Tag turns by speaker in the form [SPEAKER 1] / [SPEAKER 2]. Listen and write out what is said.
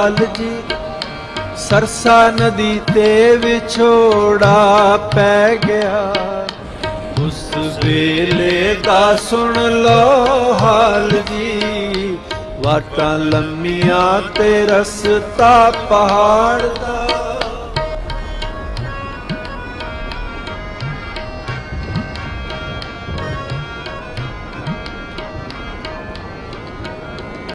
[SPEAKER 1] ਲਾਲ ਜੀ, ਸਰਸਾ ਨਦੀ ਤੇ ਵਿਛੋੜਾ ਪੈ ਗਿਆ। ਉਸ ਵੇਲੇ ਦਾ ਸੁਣ ਲੋ ਹਾਲ ਜੀ ਵਾਟਾਂ ਲੰਮੀਆਂ ਤੇ ਰਸਤਾ ਪਹਾੜ ਦਾ।